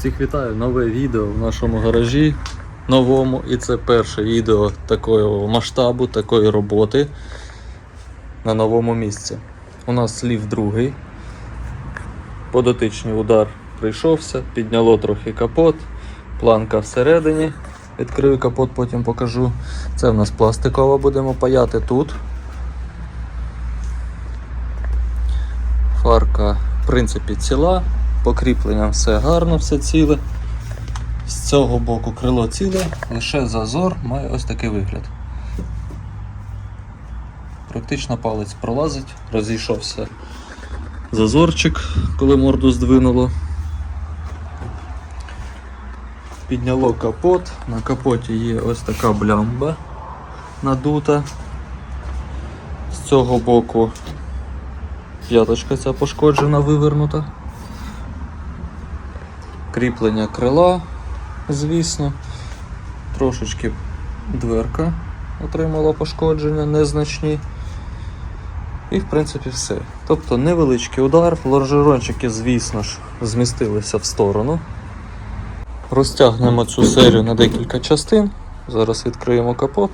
Всіх вітаю, нове відео в нашому гаражі новому. І це перше відео такого масштабу, такої роботи на новому місці. У нас ліфт другий. Подотичний удар прийшовся, підняло трохи капот, планка всередині. Відкрию капот, потім покажу. Це в нас пластикова, будемо паяти тут. Фарка, в принципі, ціла, покріпленням все гарно, все ціле. З цього боку крило ціле, лише зазор має ось такий вигляд. Практично палець пролазить, розійшовся зазорчик, коли морду здвинуло. Підняло капот, на капоті є ось така блямба надута. З цього боку п'яточка ця пошкоджена, вивернута. Кріплення крила, звісно. Трошечки дверка отримала пошкодження незначні. І в принципі все. Тобто невеличкий удар, лонжерончики, звісно ж, змістилися в сторону. Розтягнемо цю серію на декілька частин. Зараз відкриємо капот.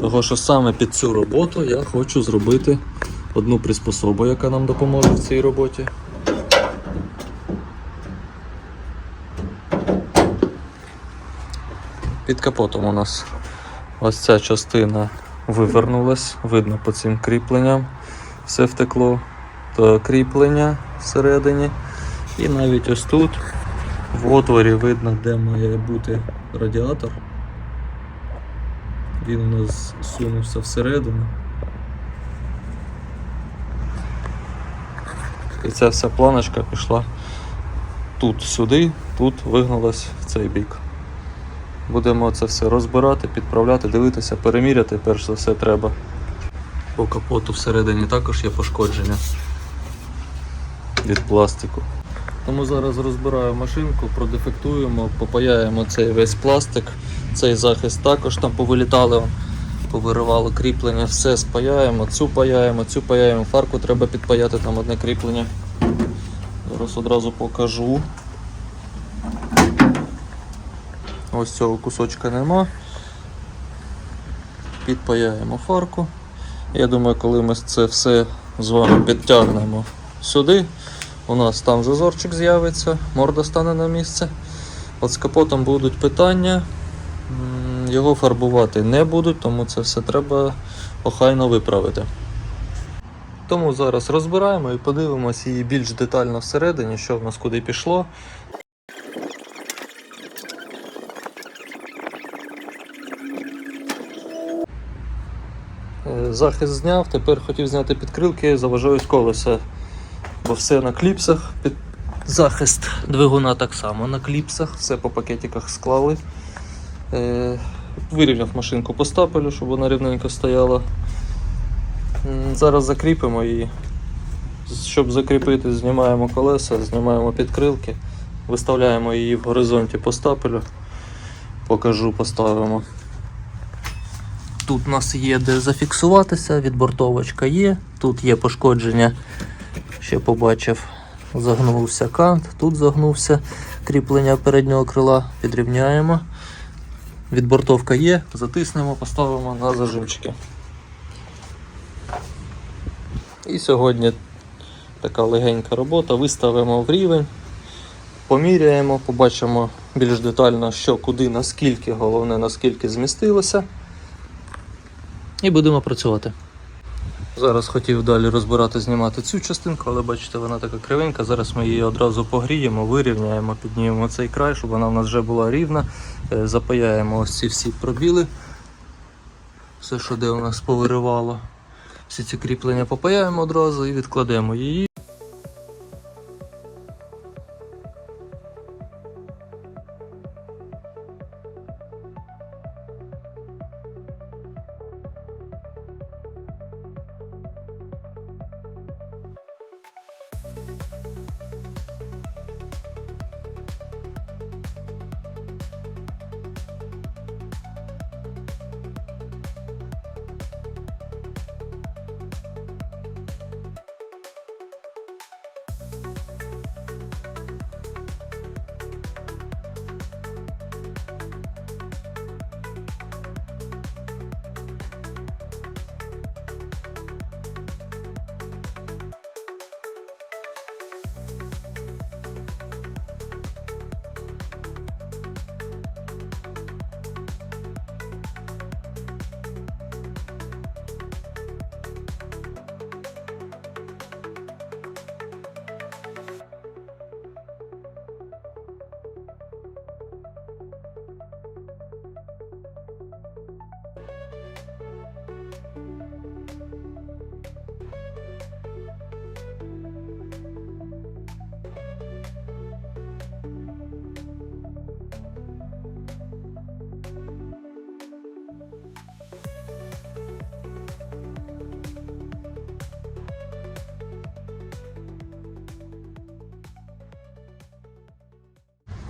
Того, що саме під цю роботу я хочу зробити одну приспособу, яка нам допоможе в цій роботі. Під капотом у нас ось ця частина вивернулась, видно по цим кріпленням. Все втекло до кріплення всередині. І навіть ось тут в отворі видно, де має бути радіатор. Він у нас сунувся всередину. І ця вся планочка пішла тут сюди, тут вигналась в цей бік. Будемо це все розбирати, підправляти, дивитися, переміряти, перш за все треба. По капоту всередині також є пошкодження від пластику. Тому зараз розбираю машинку, продефектуємо, попаяємо цей весь пластик, цей захист також там повилітали, повиривало кріплення, все спаяємо, цю паяємо, цю паяємо, фарку треба підпаяти, там одне кріплення. Зараз одразу покажу. Ось цього кусочка нема. Підпаяємо фарку. Я думаю, коли ми це все з вами підтягнемо сюди, у нас там зазорчик з'явиться, морда стане на місце. От з капотом будуть питання. Його фарбувати не будуть, тому це все треба охайно виправити. Тому зараз розбираємо і подивимося її більш детально всередині, що в нас куди пішло. Е, Захист зняв, тепер хотів зняти підкрилки, заважають колеса, бо все на кліпсах. Під... Захист двигуна так само на кліпсах, все по пакетиках склали. Е, Вирівняв машинку по стапелю, щоб вона рівненько стояла. Зараз закріпимо її. Щоб закріпити, знімаємо колеса, знімаємо підкрилки, виставляємо її в горизонті по стапелю. Покажу, поставимо. Тут у нас є де зафіксуватися, відбортовочка є, тут є пошкодження, ще побачив, загнувся кант, тут загнувся кріплення переднього крила, підрівняємо. Відбортовка є, затиснемо, поставимо на зажимчики. І сьогодні така легенька робота, виставимо в рівень, поміряємо, побачимо більш детально, що куди, наскільки, головне, наскільки змістилося. І будемо працювати. Зараз хотів далі розбирати, знімати цю частинку, але бачите, вона така кривенька. Зараз ми її одразу погріємо, вирівняємо, піднімемо цей край, щоб вона в нас вже була рівна. Е, Запаяємо ось ці всі пробіли. Все, що де у нас повиривало. Всі ці кріплення попаяємо одразу і відкладемо її.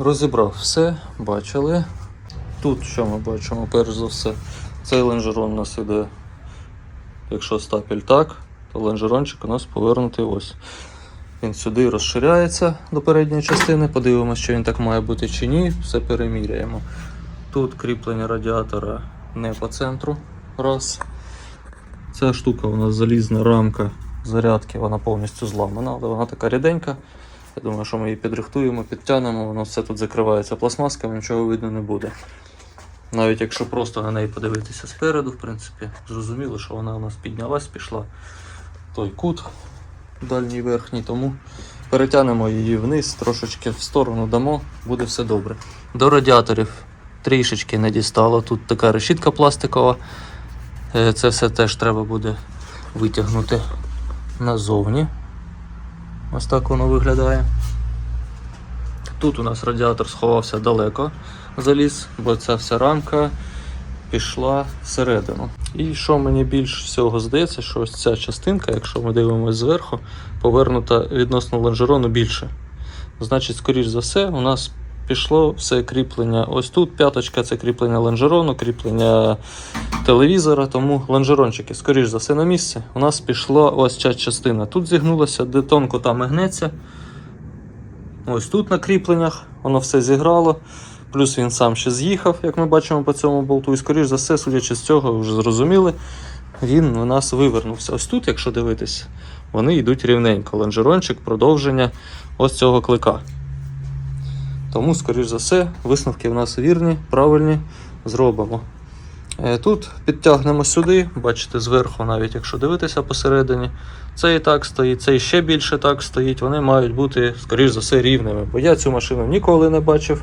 Розібрав все, бачили. Тут що ми бачимо, перш за все, цей лонжерон у нас іде, якщо стапель так, то лонжерончик у нас повернутий ось. Він сюди розширяється до передньої частини, подивимося, що він так має бути чи ні, все переміряємо. Тут кріплення радіатора не по центру. Раз. Ця штука у нас залізна рамка зарядки, вона повністю зламана, але вона така ріденька. Я думаю, що ми її підрихтуємо, підтягнемо, воно все тут закривається пластмасками, нічого видно не буде. Навіть якщо просто на неї подивитися спереду, в принципі, зрозуміло, що вона у нас піднялась, пішла той кут дальній верхній, тому перетягнемо її вниз, трошечки в сторону дамо, буде все добре. До радіаторів трішечки не дістало. Тут така решітка пластикова. Е, Це все теж треба буде витягнути назовні. Ось так воно виглядає. Тут у нас радіатор сховався далеко заліз, бо ця вся рамка пішла всередину. І що мені більш всього здається, що ось ця частинка, якщо ми дивимося зверху, повернута відносно лонжерону більше. Значить, скоріш за все, у нас пішло все кріплення. Ось тут п'яточка це кріплення лонжерону, кріплення телевізора, тому лонжерончики, скоріш за все, на місці. У нас пішла ось ця частина. Тут зігнулася, де тонко там і гнеться. Ось тут на кріпленнях воно все зіграло. Плюс він сам ще з'їхав, як ми бачимо по цьому болту. І скоріш за все, судячи з цього, вже зрозуміли, він у нас вивернувся. Ось тут, якщо дивитись, вони йдуть рівненько. Лонжерончик, продовження ось цього клика. Тому, скоріш за все, висновки в нас вірні, правильні, зробимо. Е, Тут підтягнемо сюди, бачите, зверху, навіть якщо дивитися посередині, цей так стоїть, цей ще більше так стоїть. Вони мають бути, скоріш за все, рівними. Бо я цю машину ніколи не бачив.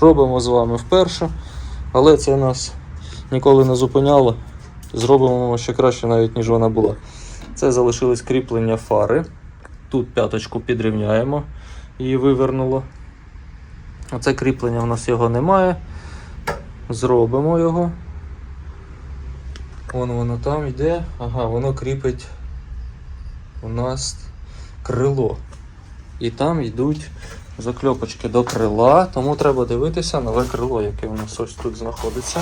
Робимо з вами вперше. Але це нас ніколи не зупиняло. Зробимо ще краще, навіть ніж вона була. Це залишилось кріплення фари. Тут п'яточку підрівняємо, її вивернуло. Оце кріплення у нас його немає. Зробимо його. Вон воно там йде. Ага, воно кріпить у нас крило. І там йдуть закльопочки до крила, тому треба дивитися нове крило, яке у нас ось тут знаходиться.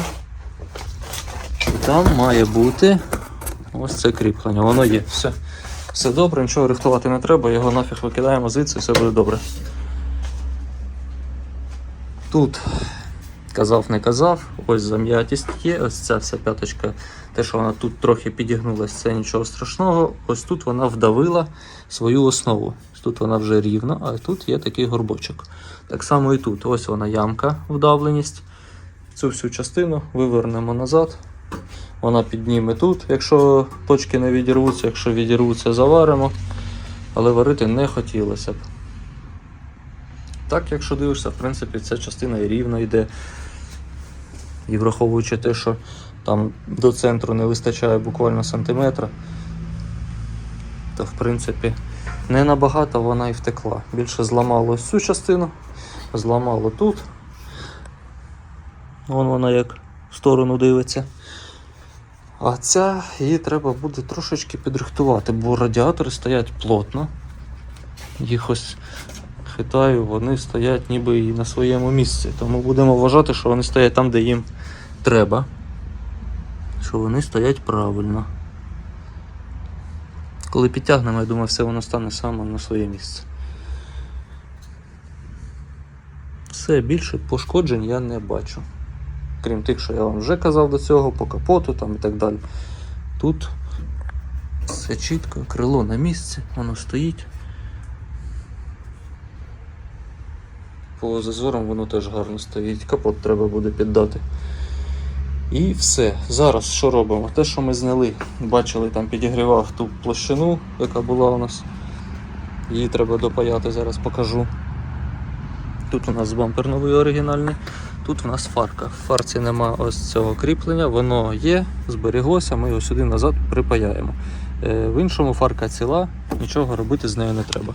І там має бути ось це кріплення. Воно є. Все. Все добре, нічого рихтувати не треба, його нафіг викидаємо звідси, все буде добре. Тут казав, не казав, ось зам'ятість є, ось ця вся п'яточка, те, що вона тут трохи підігнулася, це нічого страшного. Ось тут вона вдавила свою основу. Тут вона вже рівна, а тут є такий горбочок. Так само і тут. Ось вона ямка, вдавленість. Цю всю частину вивернемо назад. Вона підніме тут, якщо точки не відірвуться, якщо відірвуться, заваримо. Але варити не хотілося б. Так, якщо дивишся, в принципі, ця частина і рівно йде. І враховуючи те, що там до центру не вистачає буквально сантиметра, то в принципі не набагато вона і втекла. Більше зламало ось цю частину, зламало тут. Вон вона як в сторону дивиться. А ця її треба буде трошечки підрихтувати, бо радіатори стоять плотно. Їх ось хитаю, вони стоять ніби і на своєму місці. Тому будемо вважати, що вони стоять там, де їм треба. Що вони стоять правильно. Коли підтягнемо, я думаю, все воно стане саме на своє місце. Все більше пошкоджень я не бачу. Крім тих, що я вам вже казав до цього, по капоту там і так далі. Тут все чітко, крило на місці, воно стоїть. По зазорам воно теж гарно стоїть. Капот треба буде піддати. І все. Зараз що робимо? Те, що ми зняли, бачили, там підігрівав ту площину, яка була у нас. Її треба допаяти, зараз покажу. Тут у нас бампер новий оригінальний, тут у нас фарка. В фарці нема ось цього кріплення, воно є, зберіглося, ми його сюди назад припаяємо. Е, В іншому фарка ціла, нічого робити з нею не треба.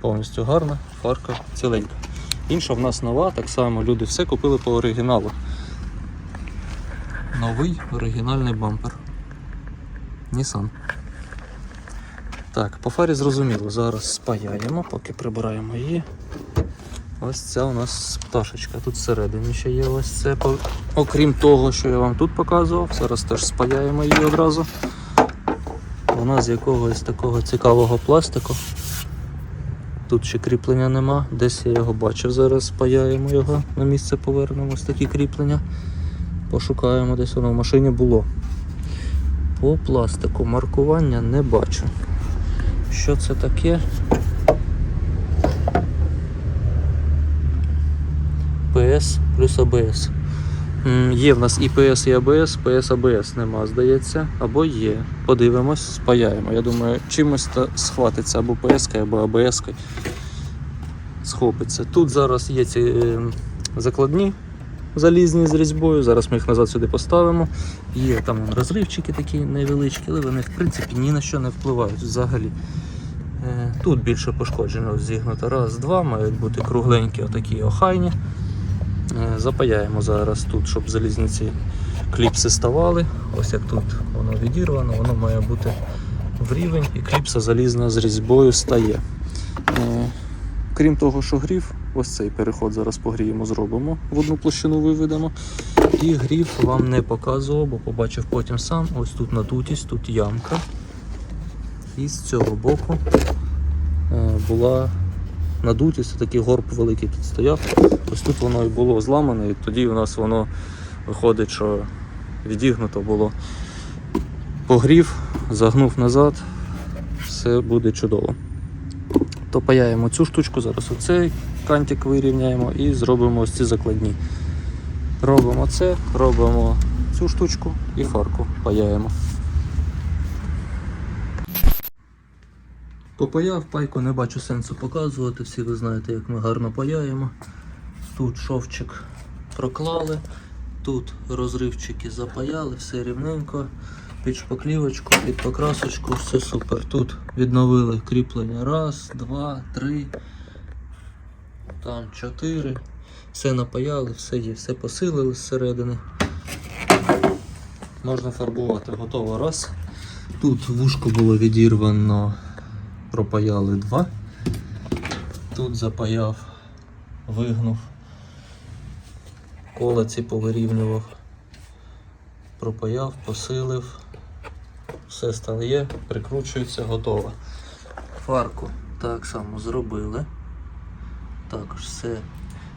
Повністю гарна, фарка ціленька. Інша в нас нова, так само люди все купили по оригіналу. Новий оригінальний бампер. Nissan. Так, по фарі зрозуміло. Зараз спаяємо, поки прибираємо її. Ось ця у нас пташечка. Тут всередині ще є ось це. Окрім того, що я вам тут показував, зараз теж спаяємо її одразу. Вона з якогось такого цікавого пластику. Тут ще кріплення нема. Десь я його бачив, зараз спаяємо його на місце, повернемо ось такі кріплення. Пошукаємо, десь воно в машині було. По пластику маркування не бачу. Що це таке? PS плюс ABS. Є в нас і PS, і ABS, PS ABS нема, здається. Або є. Подивимось, спаяємо. Я думаю, чимось схватиться або PS, або ABS. Схопиться. Тут зараз є ці е, закладні залізні з різьбою. Зараз ми їх назад сюди поставимо. Є там розривчики такі невеличкі, але вони в принципі ні на що не впливають взагалі. Е, Тут більше пошкоджено зігнуто. Раз, два, мають бути кругленькі, отакі охайні. Е, Запаяємо зараз тут, щоб залізні ці кліпси ставали. Ось як тут воно відірвано, воно має бути в рівень і кліпса залізна з різьбою стає. Е, Крім того, що грів, ось цей переход зараз погріємо, зробимо, в одну площину виведемо. І грів вам не показував, бо побачив потім сам. Ось тут надутість, тут ямка. І з цього боку е, була надутість, такий горб великий тут стояв. Ось тут воно і було зламане, і тоді у нас воно виходить, що відігнуто було. Погрів, загнув назад, все буде чудово. То паяємо цю штучку, зараз оцей кантик вирівняємо і зробимо ось ці закладні. Робимо це, робимо цю штучку і фарку паяємо. Попаяв пайку, не бачу сенсу показувати. Всі ви знаєте, як ми гарно паяємо. Тут шовчик проклали, тут розривчики запаяли, все рівненько. Під шпаклівочку, під покрасочку, все супер. Тут відновили кріплення. Раз, два, три, там чотири. Все напаяли, все є, все посилили зсередини. Можна фарбувати, готово раз. Тут вушко було відірвано, пропаяли два. Тут запаяв, вигнув, колеці повирівнював, пропаяв, посилив. Все стає, прикручується, готово. Фарку так само зробили. Також все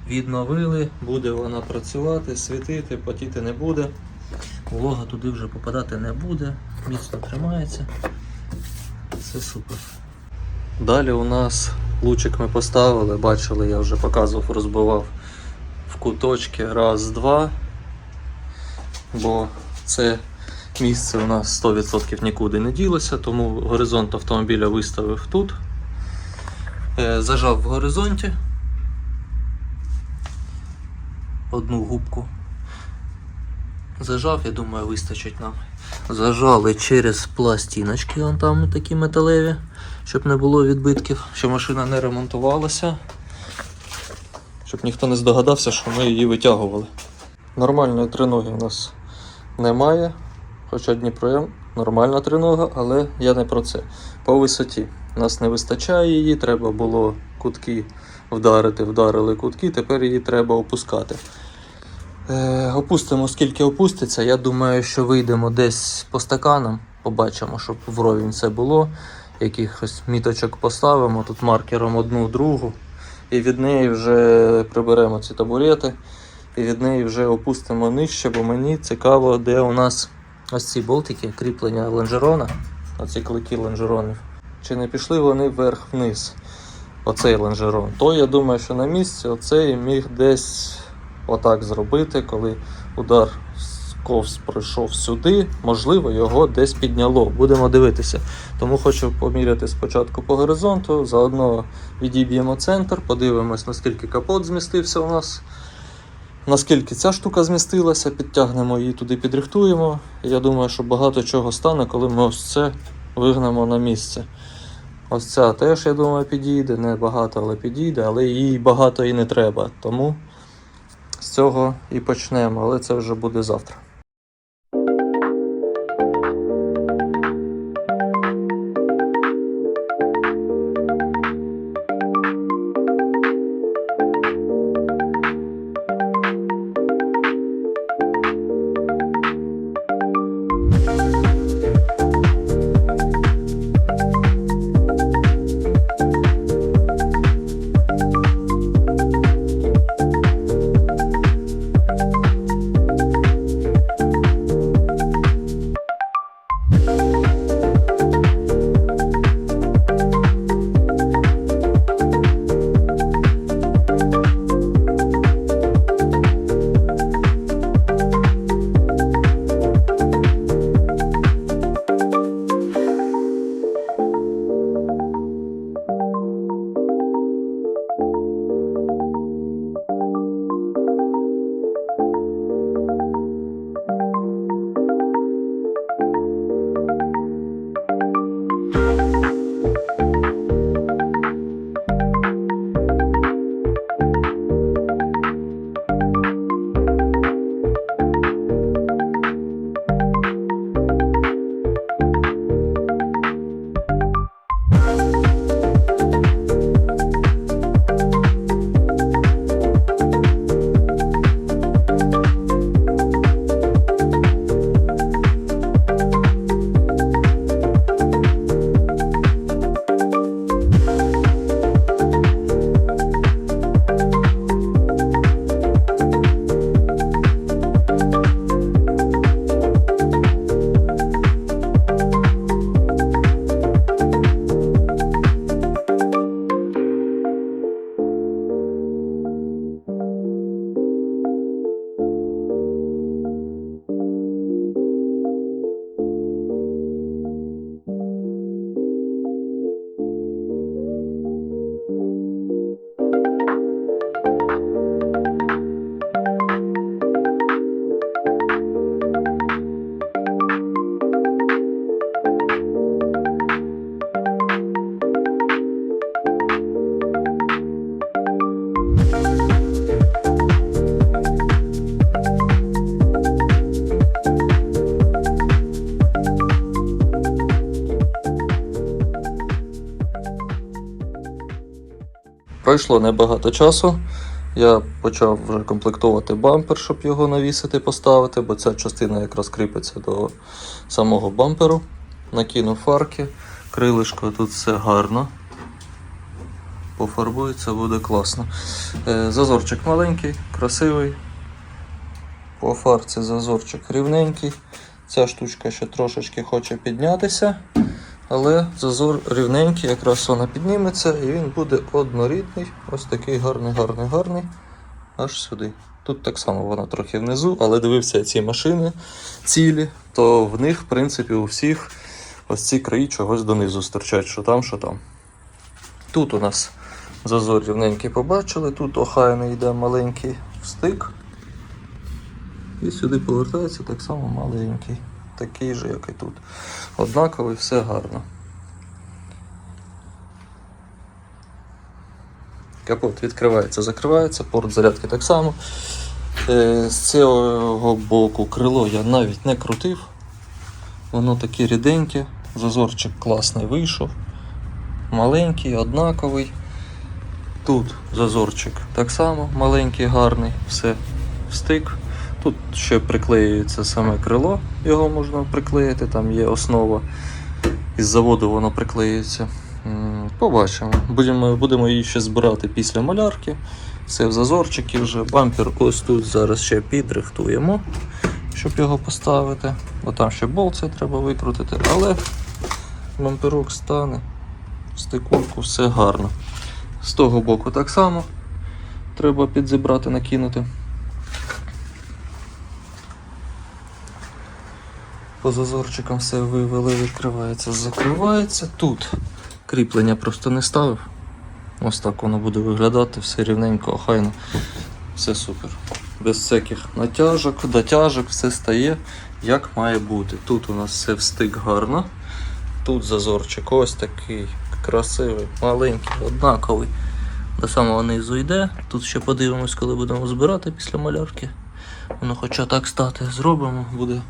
відновили, буде вона працювати, світити, потіти не буде. Волога туди вже попадати не буде, міцно тримається. Все супер. Далі у нас лучик ми поставили, бачили, я вже показував, розбивав куточки раз, два. Бо це місце у нас 100% нікуди не ділося, тому горизонт автомобіля виставив тут. Е, Зажав в горизонті одну губку. Зажав, я думаю, вистачить нам. Зажали через пластиночки, вон там такі металеві, щоб не було відбитків, щоб машина не ремонтувалася. Щоб ніхто не здогадався, що ми її витягували. Нормальної триноги у нас немає. Хоча Дніпро нормальна тринога, але я не про це. По висоті. Нас не вистачає її, треба було кутки вдарити, вдарили кутки, тепер її треба опускати. Е, опустимо, скільки опуститься. Я думаю, що вийдемо десь по стаканам, побачимо, щоб вровень все було. Якихось міточок поставимо, тут маркером одну, другу. І від неї вже приберемо ці табурети. І від неї вже опустимо нижче, бо мені цікаво, де у нас ось ці болтики, кріплення лонжерона, оці клики лонжеронів. Чи не пішли вони вверх-вниз? Оцей лонжерон. То я думаю, що на місці оцей міг десь отак зробити, коли удар ковз пройшов сюди, можливо, його десь підняло. Будемо дивитися. Тому хочу поміряти спочатку по горизонту, заодно відіб'ємо центр, подивимось, наскільки капот змістився у нас. Наскільки ця штука змістилася, підтягнемо її туди, підрихтуємо. Я думаю, що багато чого стане, коли ми ось це вигнемо на місце. Ось ця теж, я думаю, підійде. Не багато, але підійде, але їй багато і не треба. Тому з цього і почнемо, але це вже буде завтра. Пройшло небагато часу. Я почав вже комплектувати бампер, щоб його навісити, поставити, бо ця частина якраз кріпиться до самого бамперу. Накинув фарки, крилишко тут все гарно. Пофарбується, буде класно. Е, Зазорчик маленький, красивий. По фарці зазорчик рівненький. Ця штучка ще трошечки хоче піднятися, але зазор рівненький, якраз вона підніметься і він буде однорідний. Ось такий гарний, гарний, гарний. Аж сюди. Тут так само вона трохи внизу, але дивився ці машини цілі, то в них, в принципі, у всіх ось ці краї чогось донизу стирчать, що там, що там. Тут у нас зазор рівненький побачили, тут охайний йде маленький стик. І сюди повертається так само маленький, такий же, як і тут. Однаковий, все гарно. Капот відкривається, закривається, порт зарядки так само. Е, З цього боку крило я навіть не крутив. Воно таке ріденьке, зазорчик класний вийшов. Маленький, однаковий. Тут зазорчик так само маленький, гарний, все встик. Тут ще приклеюється саме крило, його можна приклеїти, там є основа. Із заводу воно приклеюється. Побачимо. Будемо, будемо її ще збирати після малярки. Все в зазорчики вже. Бампер ось тут зараз ще підрихтуємо, щоб його поставити. Бо там ще болт треба викрутити, але бамперок стане, стикульку, все гарно. З того боку так само треба підзібрати, накинути. По зазорчикам все вивели, відкривається, закривається. Тут кріплення просто не ставив. Ось так воно буде виглядати, все рівненько, охайно. Все супер. Без всяких натяжок, дотяжок, все стає як має бути. Тут у нас все встиг гарно. Тут зазорчик ось такий красивий, маленький, однаковий. До самого низу йде. Тут ще подивимось, коли будемо збирати після малярки. Воно хоча так стати зробимо, буде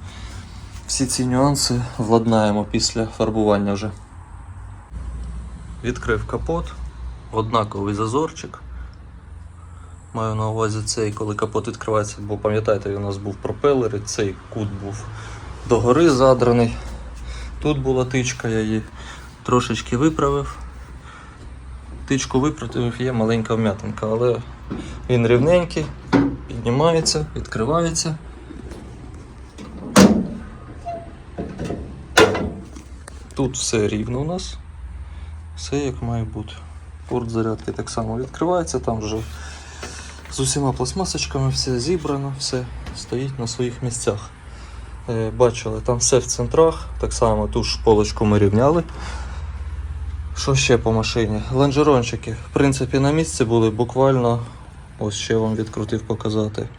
всі ці нюанси владнаємо після фарбування вже. Відкрив капот, однаковий зазорчик. Маю на увазі цей, коли капот відкривається, бо пам'ятаєте, у нас був пропелер, і цей кут був догори задраний. Тут була тичка, я її трошечки виправив. Тичку виправив, є маленька вм'ятинка, але він рівненький, піднімається, відкривається. Тут все рівно у нас. Все як має бути. Порт зарядки так само відкривається, там вже з усіма пластмасочками все зібрано, все стоїть на своїх місцях. Е, Бачили, там все в центрах, так само ту ж полочку ми рівняли. Що ще по машині? Лонжерончики, в принципі, на місці були буквально. Ось ще вам відкрутив показати.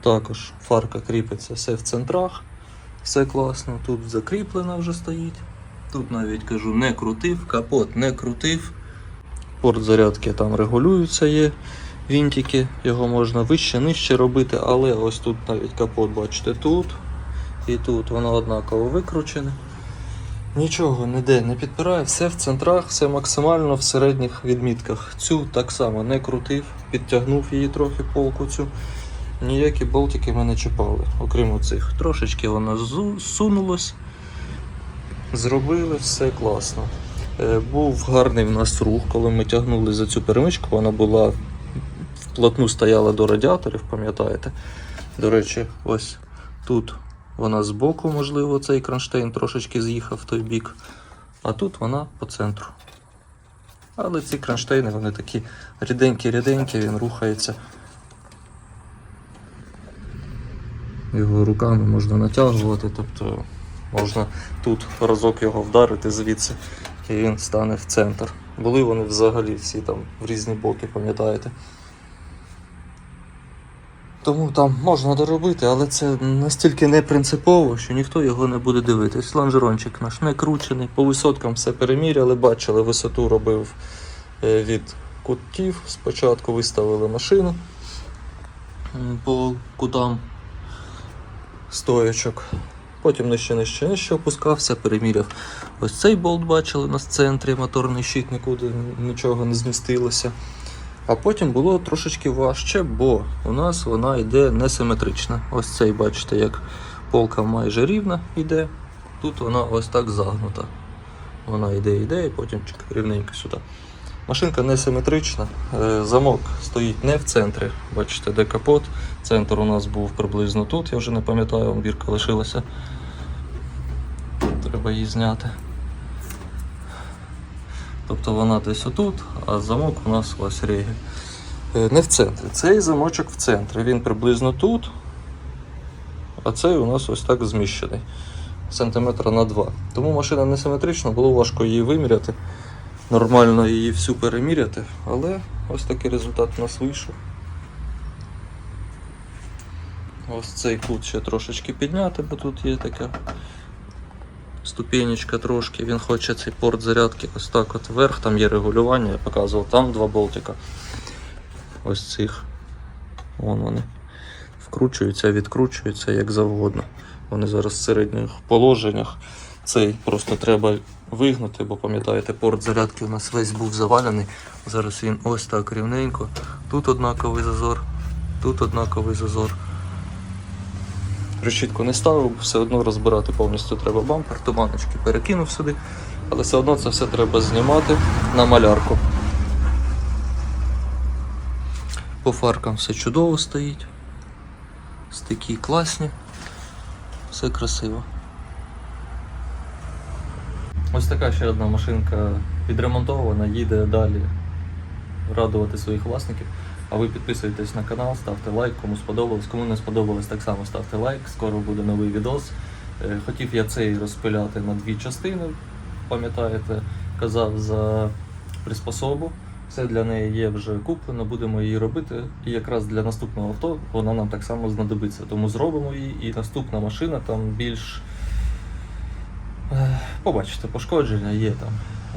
Також фарка кріпиться все в центрах, все класно. Тут закріплена вже стоїть. Тут навіть кажу, не крутив, капот не крутив. Порт зарядки там регулюються, є вінтики, його можна вище, нижче робити, але ось тут навіть капот, бачите, тут і тут воно однаково викручене. Нічого ніде не підпирає, все в центрах, все максимально в середніх відмітках. Цю так само не крутив, підтягнув її трохи полку цю. Ніякі болтики мене чіпали, окрім оцих. Трошечки вона зу- сунулась. Зробили все класно. Е, Був гарний в нас рух, коли ми тягнули за цю перемичку, вона була вплотну стояла до радіаторів, пам'ятаєте? До речі, ось тут вона збоку, можливо, цей кронштейн трошечки з'їхав в той бік, а тут вона по центру. Але ці кронштейни вони такі ріденькі-ріденькі, він рухається. Його руками можна натягувати, тобто можна тут разок його вдарити звідси, і він стане в центр. Були вони взагалі всі там в різні боки, пам'ятаєте. Тому там можна доробити, але це настільки не принципово, що ніхто його не буде дивитись. Лонжерончик наш не кручений, по висоткам все переміряли, бачили, висоту робив е, від кутів. Спочатку виставили машину по кутам стоячок. Потім нижче, нижче, нижче опускався, переміряв. Ось цей болт бачили в центрі, моторний щит нікуди нічого не змістилося. А потім було трошечки важче, бо у нас вона йде несиметрична. Ось цей, бачите, як полка майже рівна йде. Тут вона ось так загнута. Вона йде, йде і потім рівненько сюди. Машинка несиметрична. Е, Замок стоїть не в центрі. Бачите, де капот. Центр у нас був приблизно тут, я вже не пам'ятаю, бірка лишилася. Треба її зняти. Тобто вона десь отут, а замок у нас ось регі. Е, Не в центрі. Цей замочок в центрі. Він приблизно тут, а цей у нас ось так зміщений. Сантиметра на 2. Тому машина несиметрична, було важко її виміряти. Нормально її всю переміряти, але ось такий результат у нас вийшов. Ось цей кут ще трошечки підняти, бо тут є така ступенечка трошки. Він хоче цей порт зарядки ось так от вверх, там є регулювання, я показував, там два болтика. Ось цих. Вон вони. Вкручуються, відкручуються як завгодно. Вони зараз в середніх положеннях. Цей просто треба вигнути, бо пам'ятаєте, порт зарядки у нас весь був завалений. Зараз він ось так рівненько. Тут однаковий зазор, тут однаковий зазор. Решітку не ставив, все одно розбирати повністю треба бампер, туманочки перекинув сюди, але все одно це все треба знімати на малярку. По фаркам все чудово стоїть. Стики класні, все красиво. Ось така ще одна машинка відремонтована, їде далі радувати своїх власників. А ви підписуйтесь на канал, ставте лайк, кому сподобалось. Кому не сподобалось, так само ставте лайк. Скоро буде новий відос. Е, Хотів я цей розпиляти на дві частини, пам'ятаєте, казав за приспособу. Все для неї є вже куплено, будемо її робити. І якраз для наступного авто вона нам так само знадобиться. Тому зробимо її, і наступна машина там більш Е, Побачите, пошкодження є там.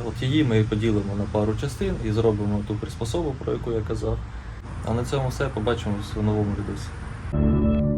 От її ми поділимо на пару частин і зробимо ту приспособу, про яку я казав. А на цьому все. Побачимось у новому відео.